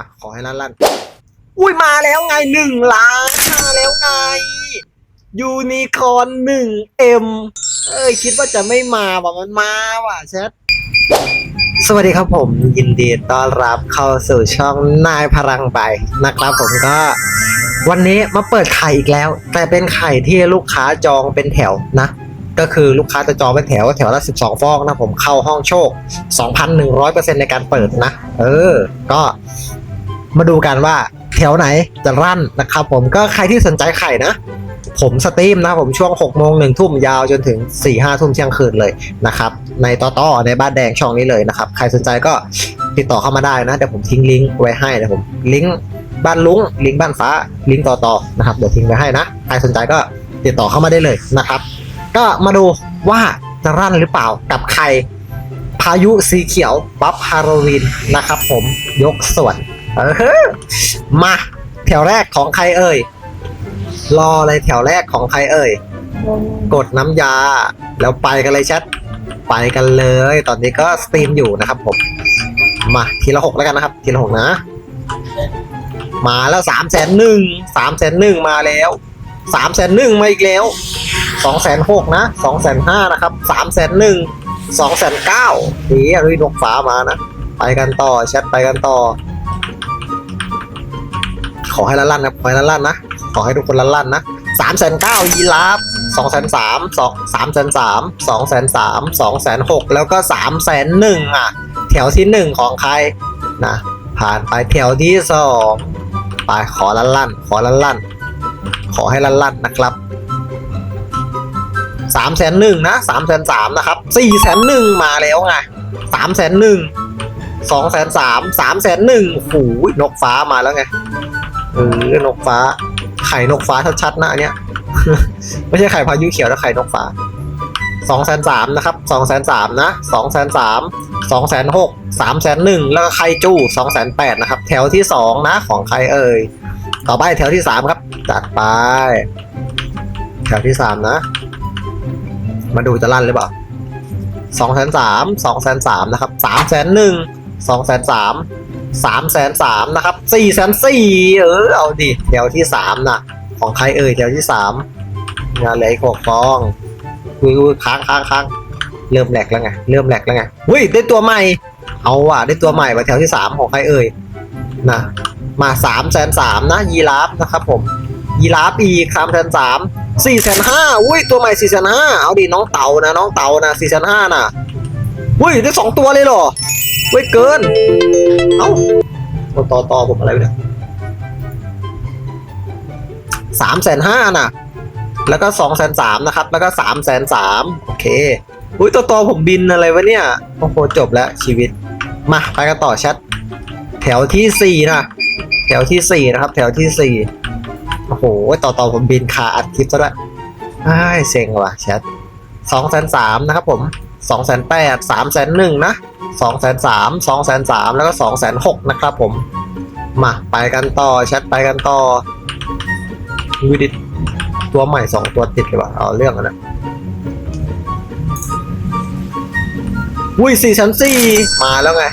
อะขอให้ลั่นลั่นอุ้ยมาแล้วไงหนึ่งล้านมาแล้วไงยูนิคอร์นหนึ่งเอ็มเอ้ยคิดว่าจะไม่มาว่ะมันมาว่ะแชทสวัสดีครับผมยินดีต้อนรับเข้าสู่ช่องนายพลังใบนะครับผมก็ วันนี้มาเปิดไข่อีกแล้ว แต่เป็นไข่ที่ลูกค้าจองเป็นแถวนะ ก็คือลูกค้าจะจองเป็นแถวแถวละ 12 ฟองนะผมเข้าห้องโชค 2,100%ในการเปิดนะ เออ ก็ มาดูกันว่าแถวไหนจะรั่นนะครับผมก็ใครที่สนใจไข่นะ ผมสตรีมนะผมช่วง6โมงหนึ่งทุ่มยาวจนถึง4 5ทุ่มเที่ยงคืนเลยนะครับในต่อต่อในบ้านแดงช่องนี้เลยนะครับ ใครสนใจก็ติดต่อเข้ามาได้นะเดี๋ยวผมทิ้งลิงก์ไว้ให้เดี๋ยวผมลิงก์บ้านลุงลิงก์บ้านฟ้าลิงก์ต่อต่อนะครับเดี๋ยวทิ้งไว้ให้นะใครสนใจก็ติดต่อเข้ามาได้เลยนะครับ ก็มาดูว่าจะรั่นหรือเปล่ากับใครพายุสีเขียวบัฟฮาโลวีนนะครับผมยกส่วน เออมาแถวแรกของใครเอ่ย รอเลยแถวแรกของใครเอ่ย กดน้ำยา แล้วไปกันเลยแชทไปกันเลย ตอนนี้ก็สตรีมอยู่นะครับผม มาทีละหกแล้วกันนะครับ ทีละหกนะ มาแล้วสามแสนหนึ่งสามแสนหนึ่งมาแล้วสามแสนหนึ่งมาอีกแล้วสองแสนหกนะสองแสนห้านะครับสามแสนหนึ่งสองแสนเก้านี่รุยนกฟ้ามานะ ไปกันต่อแชทไปกันต่อ ขอให้ลั่นๆนะขอให้ลั่นๆนะขอให้ทุกคนลั่นๆนะสามแสนเก้ายีราฟสองแสนสามสองสามแสนสามสองแสนสามสองแสนหกแล้วก็สามแสนหนึ่งอะ แถวที่หนึ่งของใครนะผ่านไปแถวที่สองไปขอลั่นขอลั่นขอให้ลั่นนะครับสามแสนหนึ่งนะสามแสนสามนะครับสี่แสนหนึ่งมาแล้วไงสามแสนหนึ่งสองแสนสามสามแสนหนึ่งโอ้โหนกฟ้ามาแล้วไง เออนกฟ้า ไข่นกฟ้าชัดๆนะอันเนี้ย ไม่ใช่ไข่พายุเขียวนะไข่นกฟ้าสองแสนสามนะครับสองแสนสามนะสองแสนสามสองแสนหกสามแสนหนึ่งแล้วก็ไข่จู้สองแสนแปดนะครับ แถวที่สองนะของใครเอ่ย ต่อไปแถวที่สามครับจัดไปแถวที่สามนะ มาดูจะลั่นหรือเปล่าสองแสนสามสองแสนสามนะครับสามแสนหนึ่งสองแสนสาม สามแสนสามนะครับสี่แสนสี่เออเอาดิแถวที่สามนะของใครเอ่ยแถวที่สามงานเหลยหกฟองอุ้ยค้างค้างค้างเริ่มแหลกแล้วไงเริ่มแหลกแล้วไงอุ้ยได้ตัวใหม่ เอาว่ะได้ตัวใหม่มาแถวที่สามของใครเอ่ยนะมาสามแสนสามนะยีราฟนะครับผมยีราฟอีสามแสนสามสี่แสนห้าอุ้ยตัวใหม่สี่แสนห้าเอาดิน้องเต่านะน้องเต่านะสี่แสนห้านะอุ้ยได้สองตัวเลยเหรอ เว้ยเกิน เอ้าต่อต่อต่อผมอะไรเนี่ยสามแสนห้าน่ะ แล้วก็สองแสนสามนะครับ แล้วก็สามแสนสามโอเคอุ้ยตัวต่อผมบินอะไรวะเนี่ย โอ้โห จบแล้วชีวิต มาไปกันต่อแชทแถวที่สี่นะแถวที่สี่นะครับ แถวที่สี่โอ้โห ต่อต่อผมบินขาอัดคลิปซะด้วยอ้ายเซ็งว่ะแชทสองแสนสามนะครับผมสองแสนแปดสามแสนหนึ่งนะ สองแสนสามสองแสนสามแล้วก็สองแสนหกนะครับผม มาไปกันต่อแชทไปกันต่อวิดิตตัวใหม่สองตัวติดเลยว่ะเอาเรื่องกันนะอุ้ยสี่แสนสี่มาแล้วไง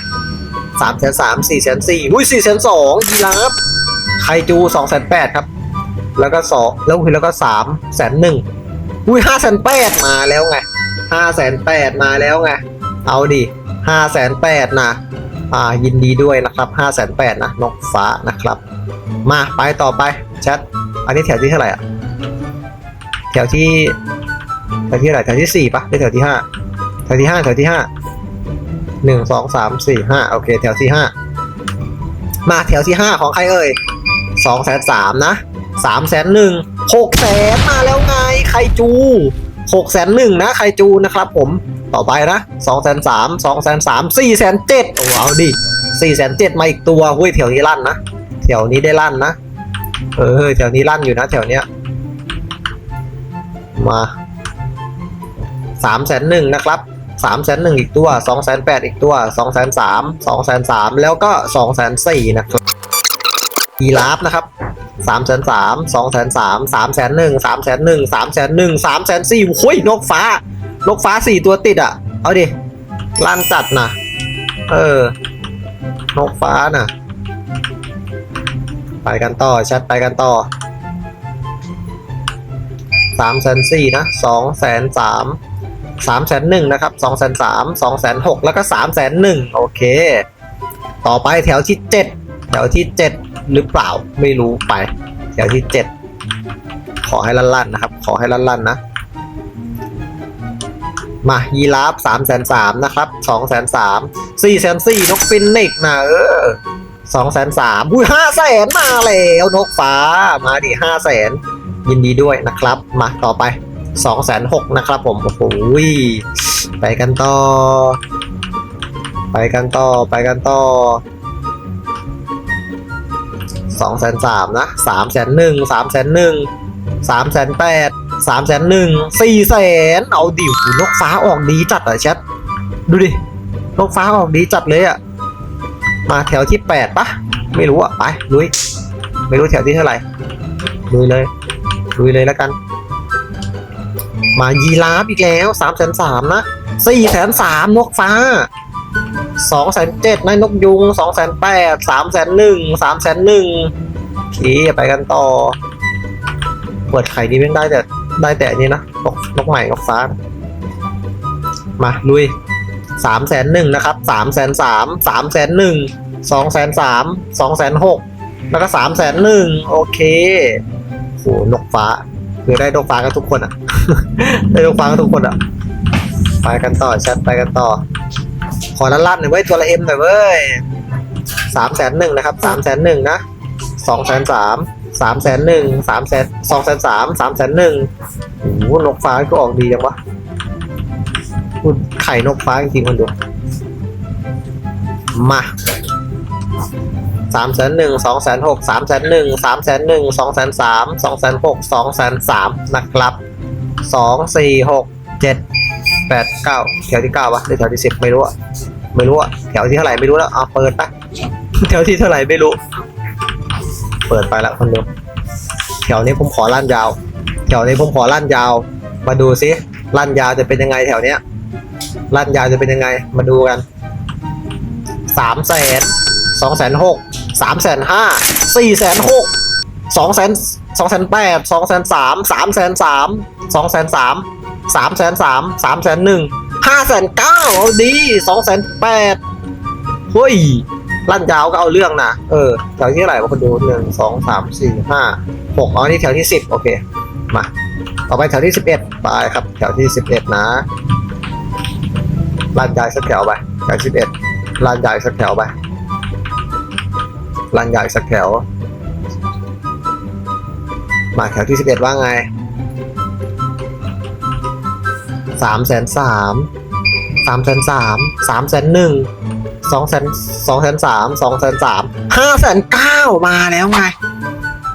สามแสนสามสี่แสนสี่อุ้ยสี่แสนสองยีราฟไคจูสองแสนแปดครับ แล้วก็สองแล้วแล้วก็สามแสนหนึ่งอุ้ยห้าแสนแปดมาแล้วไงห้าแสนแปดมาแล้วไง เอาดิ ห้าแสนแปดนะอ่ายินดีด้วยนะครับห้าแสนแปดนะนกฟ้านะครับ มาไปต่อไปแชทอันนี้แถวที่เท่าไหร่อะแถวที่แถวที่เท่าไหร่แถวที่สี่ปะหรือแถวที่ห้าแถวที่ห้าแถวที่ห้าหนึ่งสองสามสี่ห้าโอเคแถวที่ห้ามาแถวที่ห้าของใครเอ่ยสองแสนสามนะสามแสนหนึ่งหกแสนมาแล้วไงใครจูหกแสนหนึ่งนะใครจูนะครับผม ต่อไปนะสองแสนสามสองแสนสามสี่แสนเจ็ดโอ้เอาดิสี่แสนเจ็ดมาอีกตัวเฮ้ยแถวนี้ลั่นนะแถวนี้ได้ลั่นนะเออแถวนี้ลั่นอยู่นะแถวเนี้ยมาสามแสนหนึ่งนะครับสามแสนหนึ่งอีกตัวสองแสนแปดอีกตัวสองแสนสามสองแสนสามแล้วก็สองแสนสี่นะครับยีราฟนะครับสามแสนสามสองแสนสามสามแสนหนึ่งสามแสนหนึ่งสามแสนหนึ่งสามแสนสี่โอ้ยนกฟ้า นกฟ้าสี่ตัวติดอะ เอาดิลั่นจัดนะเออ นกฟ้าน่ะ ไปกันต่อแชทไปกันต่อสามแสนสี่นะสองแสนสามสามแสนหนึ่งนะครับสองแสนสามสองแสนหกแล้วก็สามแสนหนึ่งโอเค ต่อไปแถวที่เจ็ดแถวที่เจ็ดหรือเปล่าไม่รู้ไป แถวที่เจ็ดขอให้ลั่นๆนะครับ ขอให้ลั่นๆนะ มายีราฟสามแสนสามนะครับสองแสนสามสี่แสนสี่นกฟินิกนะเออสองแสนสามอุ้ยห้าแสนมาแล้วนกฟ้ามาดิห้าแสนยินดีด้วยนะครับ มาต่อไปสองแสนหกนะครับผม โอ้โหไปกันต่อ ไปกันต่อไปกันต่อสองแสนสามนะสามแสนหนึ่งสามแสนหนึ่งสามแสนแปด สามแสนหนึ่งสี่แสนเอาดิหูนกฟ้าออกดีจัดอะแชทดูดินกฟ้าออกดีจัดเลยอะมาแถวที่แปดปะไม่รู้อะไปลุยไม่รู้แถวที่เท่าไหร่ลุยเลยลุยเลยแล้วกัน มายีราฟอีกแล้วสามแสนสามนะสี่แสนสามนกฟ้าสองแสนเจ็ดนายนกยุงสองแสนแปดสามแสนหนึ่งสามแสนหนึ่งโอเคไปกันต่อ เปิดไข่นี้ไม่ได้แต่ ได้แต่อันนี้นะนกนกใหม่นกฟ้า มาลุยสามแสนหนึ่งนะครับสามแสนสามสามแสนหนึ่งสองแสนสามสองแสนหกแล้วก็สามแสนหนึ่งโอเคโหนกฟ้าคือได้นกฟ้ากันทุกคนอะได้นกฟ้ากันทุกคนอะไปกันต่อแชทไปกันต่อ ขอละลั่นหน่อยเว้ยตัวละเอ็มหน่อยเว้ยสามแสนหนึ่งนะครับสามแสนหนึ่งนะสองแสนสาม สามแสนหนึ่งสามแสนสองแสนสามสามแสนหนึ่งโอ้โหนกฟ้าก็ออกดีจังวะพูดไข่นกฟ้าจริงๆคนดูมาสามแสนหนึ่งสองแสนหกสามแสนหนึ่งสามแสนหนึ่งสองแสนสามสองแสนหกสองแสนสามนะครับสองสี่หกเจ็ดแปดเก้าแถวที่เก้าวะหรือแถวที่สิบไม่รู้อะไม่รู้อะแถวที่เท่าไหร่ไม่รู้แล้วเอาเปิดไปแถวที่เท่าไหร่ไม่รู้ เปิดไปแล้วคนดูแถวนี้ผมขอลั่นยาว แถวนี้ผมขอลั่นยาว มาดูซิลั่นยาวจะเป็นยังไงแถวเนี้ยลั่นยาวจะเป็นยังไง มาดูกันสามแสนสองแสนหกสามแสนห้าสี่แสนหกสองแสนสองแสนแปดสองแสนสามสามแสนสามสองแสนสามสามแสนสามสามแสนหนึ่งห้าแสนเก้าเอาดีสองแสนแปดเฮ้ย ลั่นยาวก็เอาเรื่องนะเออแถวที่เท่าไหร่มาคนดูหนึ่งสองสามสี่ห้าหกอ๋อนี่แถวที่สิบโอเคมาต่อไปแถวที่สิบเอ็ดไปครับ แถวที่สิบเอ็ดนะลั่นยาวสักแถวไปแถวสิบเอ็ดลั่นยาวสักแถวไปลั่นยาวสักแถว มาแถวที่สิบเอ็ดว่าไงสามแสนสามสามแสนสามสามแสนหนึ่ง สองแสนสองแสนสามสองแสนสามห้าแสนเก้ามาแล้วไง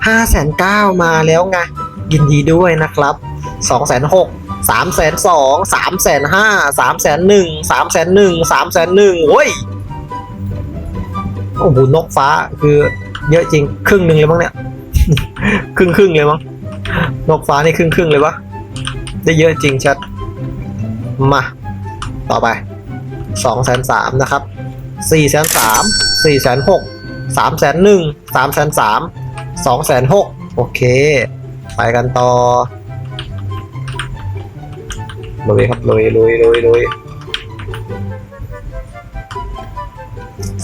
ห้าแสนเก้ามาแล้วไงยินดีด้วยนะครับสองแสนหกสามแสนสองสามแสนห้าสามแสนหนึ่งสามแสนหนึ่งสามแสนหนึ่งโอ้ยโอ้โหนกฟ้าคือเยอะจริงครึ่งหนึ่งเลยมั้งเนี่ยครึ่งครึ่งเลยมั้งนกฟ้านี่ครึ่งครึ่งเลยวะได้เยอะจริงชัดมา ต่อไปสองแสนสามนะครับ สี่แสนสามสี่แสนหกสามแสนหนึ่งสามแสนสามสองแสนหกโอเค ไปกันต่อลุยครับลุยลุยลุยลุย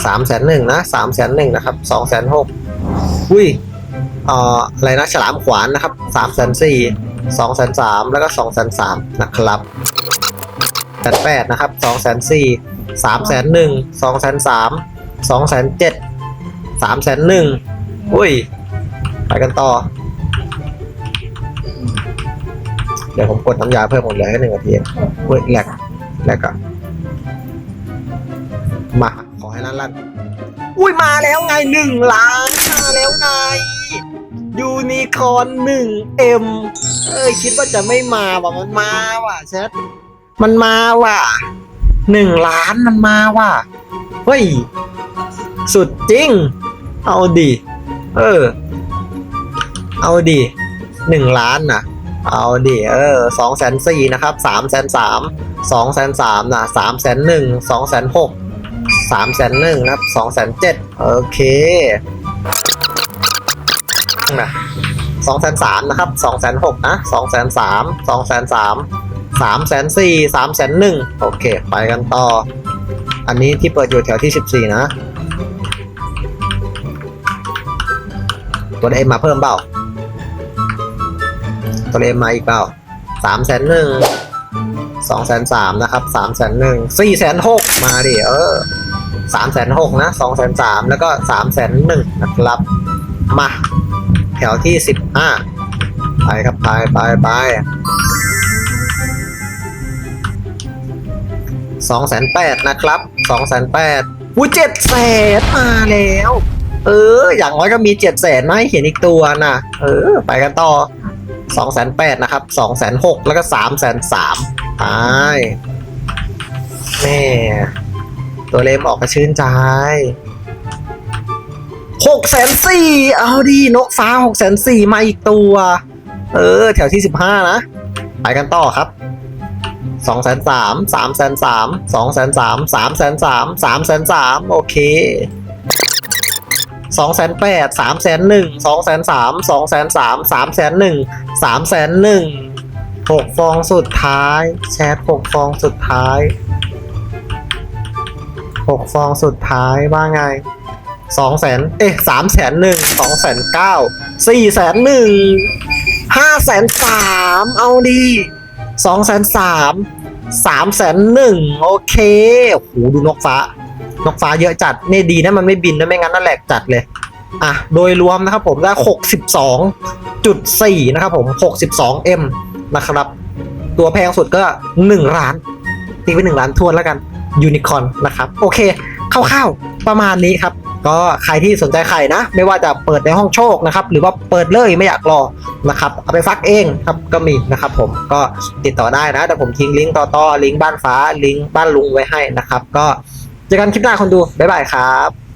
สามแสนหนึ่งนะสามแสนหนึ่งนะครับสองแสนหกอุ้ยเอ่ออะไรนะฉลามขวานนะครับสามแสนสี่สองแสนสามแล้วก็สองแสนสามนะครับแสนแปดนะครับสองแสนสี่ สามแสนหนึ่งสองแสนสามสองแสนเจ็ดสามแสนหนึ่งอุ้ย ไปกันต่อ เดี๋ยวผมกดน้ำยาเพิ่มหมดเลยให้หนึ่งนาทีเว้ยแหลกแหลกอะมา ขอให้ลั่นลั่นอุ้ยมาแล้วไงหนึ่งล้านมาแล้วไงยูนิคอร์นหนึ่งเอ็มเอ้ยคิดว่าจะไม่มาว่ะมันมาว่ะแชทมันมาว่ะ หนึ่งล้านมันมาว่ะเฮ้ย สุดจริง เอาดิเออ เอาดิหนึ่งล้านนะเอาดิเออสองแสนสี่นะครับสามแสนสามสองแสนสามนะสามแสนหนึ่งสองแสนหกสามแสนหนึ่งนะครับสองแสนเจ็ดโอเคนะสองแสนสามนะครับสองแสนหกนะสองแสนสามสองแสนสาม สามแสนสี่สามแสนหนึ่งโอเค ไปกันต่อ อันนี้ที่เปิดอยู่แถวที่สิบสี่นะ ตัวเอ็มมาเพิ่มเปล่า ตัวเอ็มมาอีกเปล่าสามแสนหนึ่งสองแสนสามนะครับสามแสนหนึ่งสี่แสนหกมาดิเออสามแสนหกนะสองแสนสามแล้วก็สามแสนหนึ่งนะครับ มา แถวที่สิบห้าไปครับไปไปไป สองแสนแปดนะครับสองแสนแปดอุ้ยเจ็ดแสนมาแล้ว เออ อย่างน้อยก็มีเจ็ดแสนมาให้เห็นอีกตัวนะเออ ไปกันต่อสองแสนแปดนะครับสองแสนหกแล้วก็สามแสนสามไปแม่ตัวเลมออกมาชื่นใจหกแสนสี่เอาดีนกฟ้าหกแสนสี่มาอีกตัว เออ แถวที่สิบห้านะ ไปกันต่อครับ สองแสนสามสามแสนสามสองแสนสามสามแสนสามสามแสนสามโอเคสองแสนแปดสามแสนหนึ่งสองแสนสามสองแสนสามสามแสนหนึ่งสามแสนหนึ่งหกฟองสุดท้าย แชทหกฟองสุดท้ายหกฟองสุดท้ายว่าไงสองแสนเอ๊ะสามแสนหนึ่งสองแสนเก้าสี่แสนหนึ่งห้าแสนสามเอาดี สองแสนสามสามแสนหนึ่งโอเคโอ้โหดูนกฟ้า นกฟ้าเยอะจัดนี่ดีนะมันไม่บินนะไม่งั้นน่าแหลกจัดเลยอะโดยรวมนะครับผมได้ 62.4 นะครับผม 62M นะครับ ตัวแพงสุดก็ 1 ล้านตีไป1ล้านทวนแล้วกันยูนิคอนนะครับ โอเคคร่าวๆประมาณนี้ครับ ก็ใครที่สนใจไข่นะ ไม่ว่าจะเปิดในห้องโชคนะครับ หรือว่าเปิดเลยไม่อยากรอนะครับ เอาไปฟักเองครับก็มีนะครับ ผมก็ติดต่อได้นะแต่ผมทิ้งลิงก์ต่อต่อลิงก์บ้านฟ้าลิงก์บ้านลุงไว้ให้นะครับ ก็เจอกันคลิปหน้าคนดูบ๊ายบายครับ